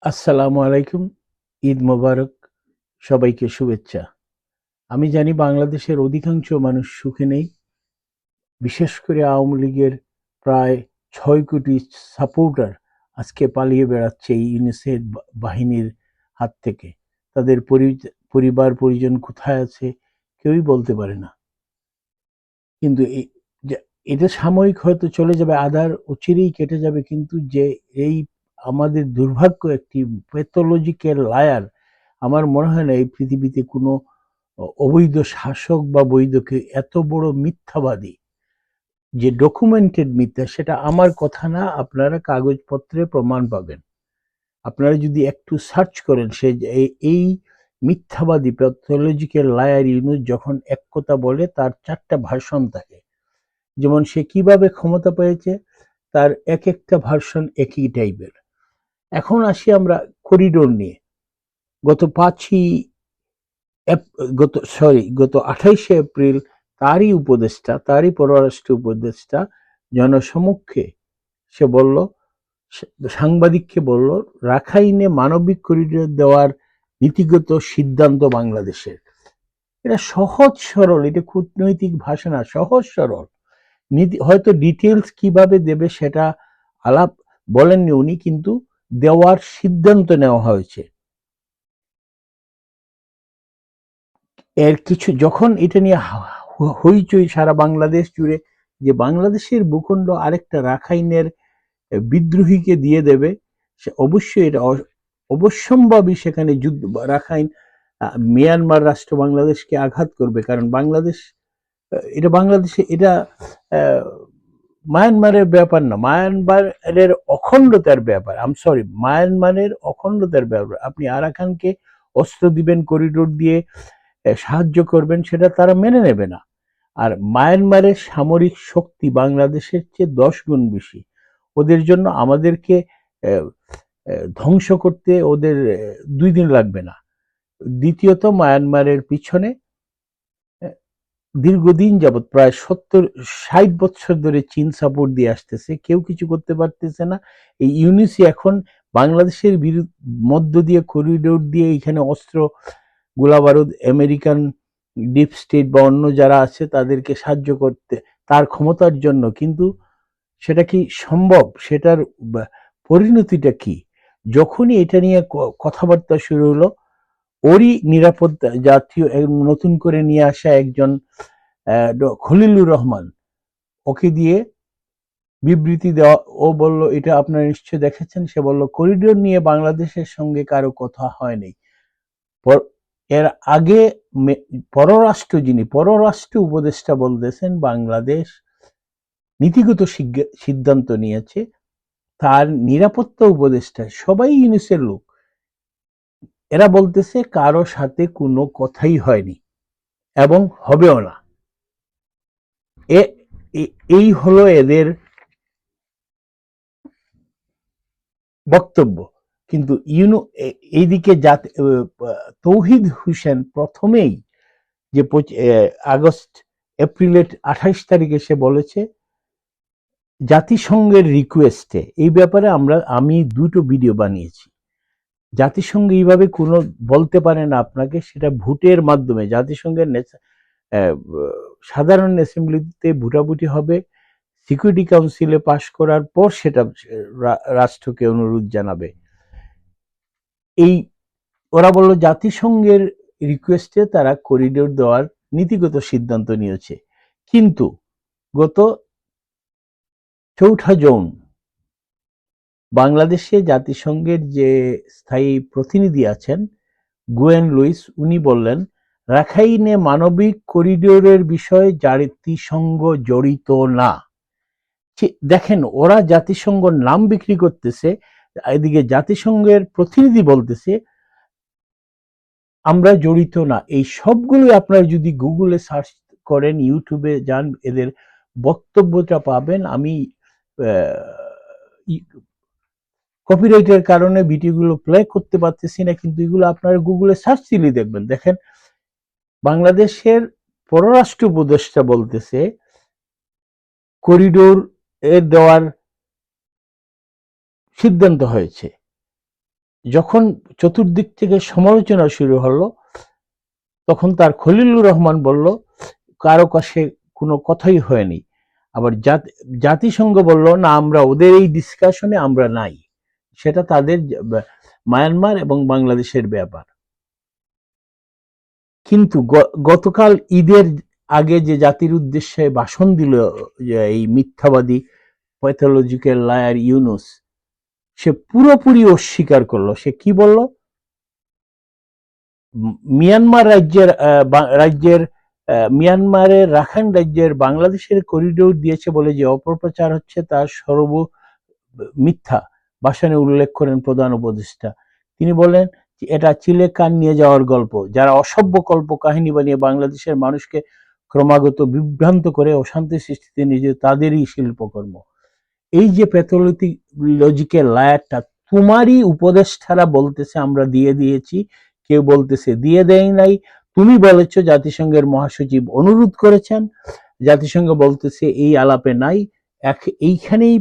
আসসালামু আলাইকুম, ঈদ মোবারক, সবাইকে শুভেচ্ছা। আমি জানি বাংলাদেশের অধিকাংশ মানুষ সুখে নেই। বিশেষ করে আওয়ামী লীগের প্রায় ছয় কোটি সাপোর্টার আজকে পালিয়ে বেড়াচ্ছে এই ইউনিসেফ বাহিনীর হাত থেকে। তাদের পরি- পরিবার পরিজন কোথায় আছে কেউই বলতে পারে না। কিন্তু এটা সাময়িক হয়তো চলে যাবে, আধার অচিরেই কেটে যাবে, কিন্তু যে, এই আমাদের দুর্ভাগ্য একটি প্যাথোলজিক্যাল লায়ার আমার মনে হয় না এই পৃথিবীতে কোনো অবৈধ শাসক বা বৈধকে এত বড় মিথ্যাবাদী। যে ডকুমেন্টেড মিথ্যা, সেটা আমার কথা না, আপনারা কাগজপত্রে প্রমাণ পাবেন। আপনারা যদি একটু সার্চ করেন, সে এই মিথ্যাবাদী প্যাথোলজিক্যাল লায়ার ইউনুস যখন এক কথা বলে, তার চারটা ভাষণ থাকে। যেমন সে কীভাবে ক্ষমতা পেয়েছে, তার এক একটা ভার্সন একই টাইপের এখন আসি আমরা করিডোর নিয়ে। গত পাঁচই গত সরি গত আঠাইশে এপ্রিল তারই উপদেষ্টা, তারই পররাষ্ট্র উপদেষ্টা জনসমক্ষে সে বলল সাংবাদিককে বলল, রাখাইনে মানবিক করিডোর দেওয়ার নীতিগত সিদ্ধান্ত বাংলাদেশের। এটা সহজ সরল, এটা কূটনৈতিক ভাষা না, সহজ সরল। নীতি, হয়তো ডিটেলস কীভাবে দেবে সেটা আলাপ বলেননি উনি, কিন্তু দেওয়ার সিদ্ধান্ত নেওয়া হয়েছে। এর কিছু যখন এটা নিয়ে হইচই সারা বাংলাদেশ জুড়ে যে বাংলাদেশের ভূখণ্ড আরেকটা রাখাইনের বিদ্রোহীকে দিয়ে দেবে, সে অবশ্যই এটা অবশ্যম্ভাবী সেখানে যুদ্ধ, রাখাইন মিয়ানমার রাষ্ট্র বাংলাদেশকে আঘাত করবে। কারণ বাংলাদেশ এটা বাংলাদেশে, এটা মায়ানমারের ব্যাপার না, মায়ানমারের অখণ্ডতার ব্যাপার আম সরি মায়ানমারের অখণ্ডতার ব্যাপার। আপনি আরাকানকে অস্ত্র দিবেন করিডোর দিয়ে সাহায্য করবেন, সেটা তারা মেনে নেবে না। আর মায়ানমারের সামরিক শক্তি বাংলাদেশের চেয়ে দশ গুণ বেশি। ওদের জন্য আমাদেরকে ধ্বংস করতে ওদের দুই দিন লাগবে না। দ্বিতীয়ত, মায়ানমারের পিছনে দীর্ঘদিন যাবৎ, প্রায় সত্তর, ষাট বছর ধরে চীন সাপোর্ট দিয়ে আসতেছে, কেউ কিছু করতে পারতেছে না। এই ইউনিসি এখন বাংলাদেশের বিরুদ্ধ মধ্য দিয়ে করিডোর দিয়ে এখানে অস্ত্র গোলাবারুদ আমেরিকান ডিপ স্টেট বা অন্য যারা আছে তাদেরকে সাহায্য করতে, তার ক্ষমতার জন্য। কিন্তু সেটা কি সম্ভব? সেটার পরিণতিটা কি? যখনই এটা নিয়ে কথাবার্তা শুরু হলো ওরই নিরাপত্তা জাতীয় নতুন করে নিয়ে আসা একজন খলিলুর রহমান। ওকে দিয়ে বিবৃতি দেওয়া, ও বলল, এটা আপনারা নিশ্চয় দেখেছেন? সে বলল, করিডোর নিয়ে বাংলাদেশের সঙ্গে কারও কথা হয়নি এর আগে পররাষ্ট্র যিনি, পররাষ্ট্র উপদেষ্টা বলতেছেন, বাংলাদেশ নীতিগত সিদ্ধান্ত নিয়েছে। তার নিরাপত্তা উপদেষ্টা সবাই ইউনিসের লোক। এরা বলতেছে কারও সাথে কোনো কথাই হয়নি এবং হবেও না। এই হলো এদের বক্তব্য। কিন্তু ইউনো এইদিকে জাতি তৌহিদ হুসেন প্রথমেই যে আগস্ট, এপ্রিলের আঠাইশ তারিখে সে বলেছে, জাতিসংঘের রিকোয়েস্টে এই ব্যাপারে আমরা, আমি দুটো ভিডিও বানিয়েছি। জাতিসংঘ এইভাবে কোনো বলতে পারে না আপনাকে, সেটা ভোটের মাধ্যমে। জাতিসংঘের সাধারণ অ্যাসেম্বলিতে ভোটাভুটি হবে, সিকিউরিটি কাউন্সিলে পাশ করার পর সেটা রাষ্ট্রকে অনুরোধ জানাবে। এই, ওরা বলল জাতিসংঘের রিকোয়েস্টে তারা করিডোর দেওয়ার নীতিগত সিদ্ধান্ত নিয়েছে। কিন্তু গত চৌঠা জুন বাংলাদেশে জাতিসংঘের যে স্থায়ী প্রতিনিধি আছেন গুয়েন লুইস, উনি বললেন, রাখাইনে মানবিক করিডোরের বিষয়ে জাতিসংঘ জড়িত না। দেখেন, ওরা জাতিসংঘ নাম বিক্রি করতেছে, এদিকে জাতিসংঘের প্রতিনিধি বলতেছে, আমরা জড়িত না। এই সবগুলো আপনারা যদি গুগলে সার্চ করেন, ইউটিউবে যান, এদের বক্তব্যটা পাবেন। আমি কপিরাইটের কারণে ভিডিওগুলো প্লে করতে পারতেছি না, কিন্তু এগুলো আপনারা গুগলে সার্চ দিলেই দেখবেন। দেখেন, বাংলাদেশের পররাষ্ট্র উপদেষ্টা বলতেছে করিডোর এর দেওয়ার সিদ্ধান্ত হয়েছে। যখন চতুর্দিক থেকে সমালোচনা শুরু হলো, তখন তার খলিলুর রহমান বলল, কারও কাছে কোনো কথাই হয়নি। আবার জাতি- জাতিসংঘ বলল, না, আমরা ওদের এই ডিসকাশনে আমরা নাই। সেটা তাদের মায়ানমার এবং বাংলাদেশের ব্যাপার। কিন্তু গতকাল ঈদের আগে যে জাতির উদ্দেশ্যে ভাষণ দিল এই মিথ্যাবাদী প্যাথোলজিক্যাল লায়ার ইউনুস, সে পুরোপুরি অস্বীকার করল। সে কি বলল? মিয়ানমার রাজ্যের রাজ্যের মিয়ানমারের, রাখাইন রাজ্যের বাংলাদেশের করিডোর দিয়েছে বলে যে অপপ্রচার হচ্ছে তার সর্ব মিথ্যা। ভাষণে উল্লেখ করেন প্রধান উপদেষ্টা। তিনি বলেন এটা চিলে কান নিয়ে যাওয়ার গল্প। যারা অসভ্য কল্প কাহিনী বানিয়ে বাংলাদেশের মানুষকে ক্রমাগত বিভ্রান্ত করে অশান্তি সৃষ্টিতে নিজে তাদেরই শিল্পকর্ম। এই যে প্যাথোলজি লজিক্যাল লায়ারটা, তোমারই উপদেষ্টারা বলতেছে, আমরা দিয়ে দিয়েছি, কেউ বলতেছে, দিয়ে দেয় নাই। তুমি বলেছ জাতিসংঘের মহাসচিব অনুরোধ করেছেন। জাতিসংঘ বলতেছে, এই আলাপে নাই। এক- এইখানেই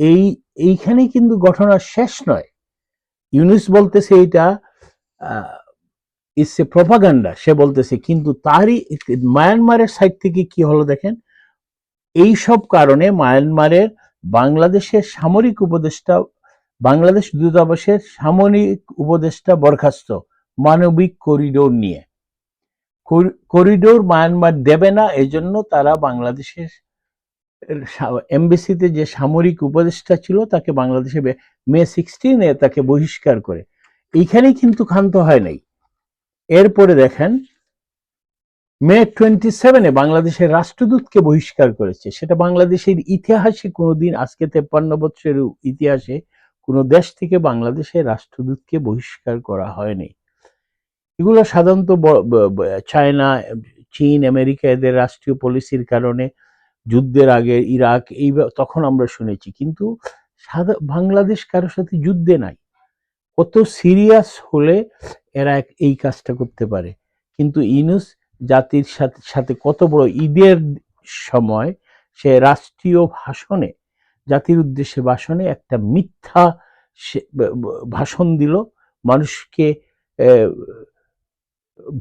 এই, এইখানেই কিন্তু ঘটনা শেষ নয়। ইউনুস বলতেছে এটা ইটস এ প্রপাগান্ডা সে বলতেছে, কিন্তু তারই মায়ানমারের সাইড থেকে কি হলো দেখেন? এই সব কারণে মায়ানমারের বাংলাদেশের সামরিক উপদেষ্টা, বাংলাদেশ দূতাবাসের সামরিক উপদেষ্টা বরখাস্ত মানবিক করিডোর নিয়ে। করিডোর মায়ানমার দেবে না, এজন্য তারা বাংলাদেশের এমবিসিতে যে সামরিক উপদেষ্টা ছিল, তাকে বাংলাদেশে মে সিক্সটিনে তাকে বহিষ্কার করে। এইখানেই কিন্তু ক্ষান্ত হয় নাই। এরপরে দেখেন, মে টোয়েন্টি সেভেনে বাংলাদেশের রাষ্ট্রদূতকে বহিষ্কার করেছে। সেটা বাংলাদেশের ইতিহাসে কোনোদিন, আজকে তেপ্পান্ন বছরের ইতিহাসে কোনো দেশ থেকে বাংলাদেশের রাষ্ট্রদূতকে বহিষ্কার করা হয়নি। এগুলো সাধারণত চায়না, চীন, আমেরিকা এদের রাষ্ট্রীয় পলিসির কারণে যুদ্ধের আগে ইরাক, এই তখন আমরা শুনেছি। কিন্তু বাংলাদেশ কারোর সাথে যুদ্ধে নাই। কত সিরিয়াস হলে এরা এই কাজটা করতে পারে। কিন্তু ইনুস জাতির সাথে সাথে কত বড় ঈদের সময় সে রাষ্ট্রীয় ভাষণে, জাতির উদ্দেশ্যে ভাষণে একটা মিথ্যা ভাষণ দিল। মানুষকে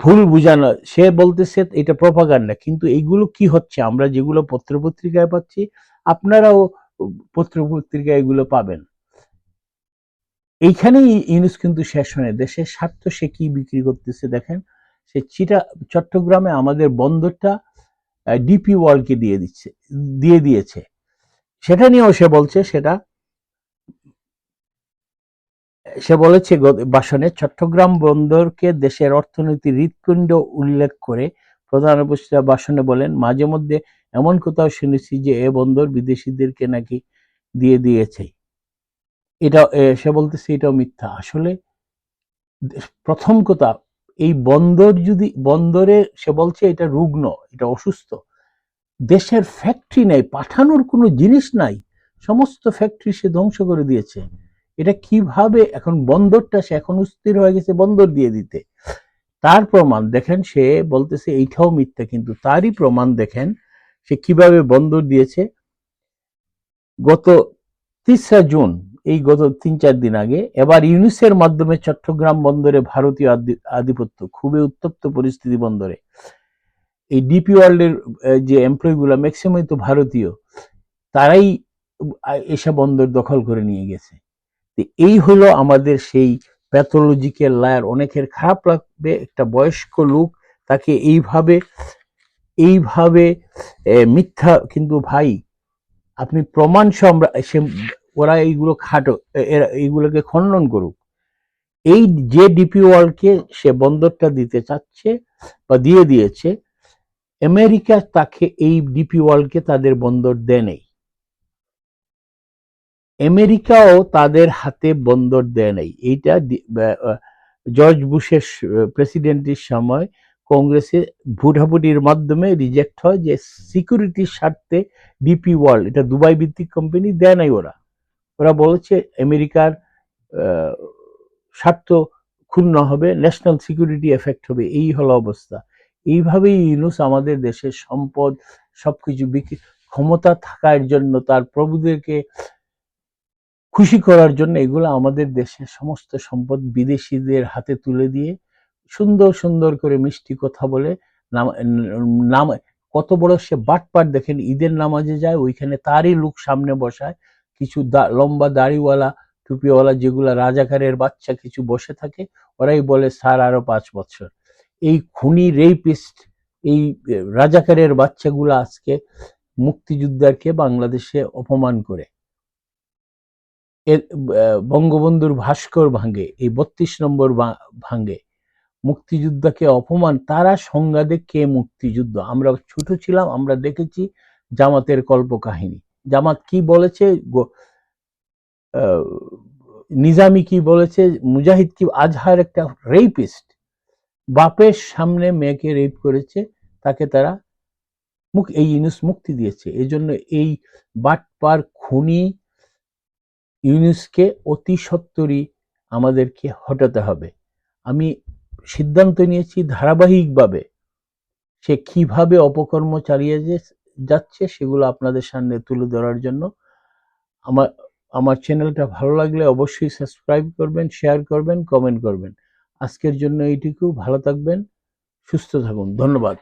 ভুল বুঝানো, সে বলতেছে এটা প্রপাগান্ডা কিন্তু এইগুলো কি হচ্ছে? আমরা যেগুলো পত্রপত্রিকায় পাচ্ছি, আপনারাও পত্রপত্রিকায় এগুলো পাবেন। এইখানেই ইউনুস কিন্তু শেষ হয়। দেশের স্বার্থ সে কি বিক্রি করতেছে দেখেন? সে চিটা, চট্টগ্রামে আমাদের বন্দরটা ডিপি ওয়ার্ল্ডকে দিয়ে দিচ্ছে, দিয়ে দিয়েছে। সেটা নিয়েও সে বলছে, সেটা সে বলেছে ভাষণে চট্টগ্রাম বন্দরকে দেশের অর্থনীতির হৃৎপিণ্ড উল্লেখ করে প্রধান উপদেষ্টা ভাষণে বলেন, মাঝে মধ্যে এমন কোথাও শুনেছি যে এ বন্দর বিদেশিদেরকে নাকি দিয়ে দিয়েছে। এটা সে বলতেছে, এটাও মিথ্যা। আসলে প্রথম কথা, এই বন্দর যদি, বন্দরে সে বলছে, এটা রুগ্ন, এটা অসুস্থ। দেশের ফ্যাক্টরি নেই, পাঠানোর কোনো জিনিস নাই, সমস্ত ফ্যাক্টরি সে ধ্বংস করে দিয়েছে। এটা কীভাবে এখন বন্দরটা, সে এখন অস্থির হয়ে গেছে বন্দর দিয়ে দিতে। তার প্রমাণ দেখেন, সে বলতেছে এইটাও মিথ্যা, কিন্তু তারই প্রমাণ দেখেন, সে কীভাবে বন্দর দিয়েছে। গত তিসরা জুন, এই গত তিন চার দিন আগে, এবার ইউনিসের মাধ্যমে চট্টগ্রাম বন্দরে ভারতীয় আধি- আধিপত্য, খুবই উত্তপ্ত পরিস্থিতি বন্দরে। এই ডিপি ওয়ার্ল্ডের যে এমপ্লয়ি গুলা ম্যাক্সিমাম তো ভারতীয়, তারাই এসব বন্দর দখল করে নিয়ে গেছে। তো এই হলো আমাদের সেই প্যাথোলজিক্যাল লায়ার অনেকের খারাপ লাগবে, একটা বয়স্ক লোক তাকে এইভাবে এইভাবে মিথ্যা, কিন্তু ভাই, আপনি প্রমাণ সে, ওরা এইগুলো খাটো এরা এইগুলোকে খণ্ডন করুক। এই যে ডিপি ওয়ার্ল্ডকে সে বন্দরটা দিতে চাচ্ছে বা দিয়ে দিয়েছে, আমেরিকা তাকে এই ডিপি ওয়ার্ল্ডকে তাদের বন্দর দেয় আমেরিকাও তাদের হাতে বন্দর দেয় নাই। এইটা জর্জ বুশের প্রেসিডেন্টের সময় কংগ্রেসে ভোটাভুটির মাধ্যমে রিজেক্ট হয় যে সিকিউরিটির স্বার্থে ডিপি ওয়ার্ল্ড, এটা দুবাই ভিত্তিক কোম্পানি দেয় নাই ওরা। ওরা বলেছে আমেরিকার স্বার্থ ক্ষুণ্ণ হবে, ন্যাশনাল সিকিউরিটি এফেক্ট হবে, এই হলো অবস্থা। এইভাবেই ইউনুস আমাদের দেশের সম্পদ, সবকিছু বিক্রি, ক্ষমতা থাকার জন্য তার প্রভুদেরকে খুশি করার জন্য এগুলো আমাদের দেশের সমস্ত সম্পদ বিদেশিদের হাতে তুলে দিয়ে সুন্দর সুন্দর করে মিষ্টি কথা বলে নাম কত বড় সে বাটপাট দেখেন, ঈদের নামাজে যায়, ওইখানে তারই লোক সামনে বসায়, কিছু লম্বা দাড়িওয়ালা, টুপিওয়ালা যেগুলা রাজাকারের বাচ্চা কিছু বসে থাকে, ওরাই বলে, স্যার, আরও পাঁচ বছর। এই খুনি রেপিস্ট এই রাজাকারের বাচ্চাগুলো আজকে মুক্তিযোদ্ধাকে বাংলাদেশে অপমান করে। এর বঙ্গবন্ধুর ভাস্কর ভাঙে, এই বত্রিশ নম্বর বা- ভাঙে। মুক্তিযোদ্ধাকে অপমান, তারা সংজ্ঞাদে কে মুক্তিযুদ্ধ? আমরা ছোট ছিলাম, আমরা দেখেছি জামাতের কল্পকাহিনী। জামাত কি বলেছে? নিজামি কি বলেছে? মুজাহিদ কি, আজহার একটা রেপিস্ট বাপের সামনে মেয়েকে রেপ করেছে, তাকে তারা মুখ এই ইউনুস মুক্তি দিয়েছে। এই জন্য এই বাটপার খুনি ইউনুসকে অতি সত্বরই আমাদেরকে হটাতে হবে। আমি সিদ্ধান্ত নিয়েছি ধারাবাহিকভাবে সে কীভাবে অপকর্ম চালিয়ে যাচ্ছে সেগুলো আপনাদের সামনে তুলে ধরার জন্য। আমার আমার চ্যানেলটা ভালো লাগলে অবশ্যই সাবস্ক্রাইব করবেন, শেয়ার করবেন, কমেন্ট করবেন। আজকের জন্য এইটুকু। ভালো থাকবেন, সুস্থ থাকুন। ধন্যবাদ।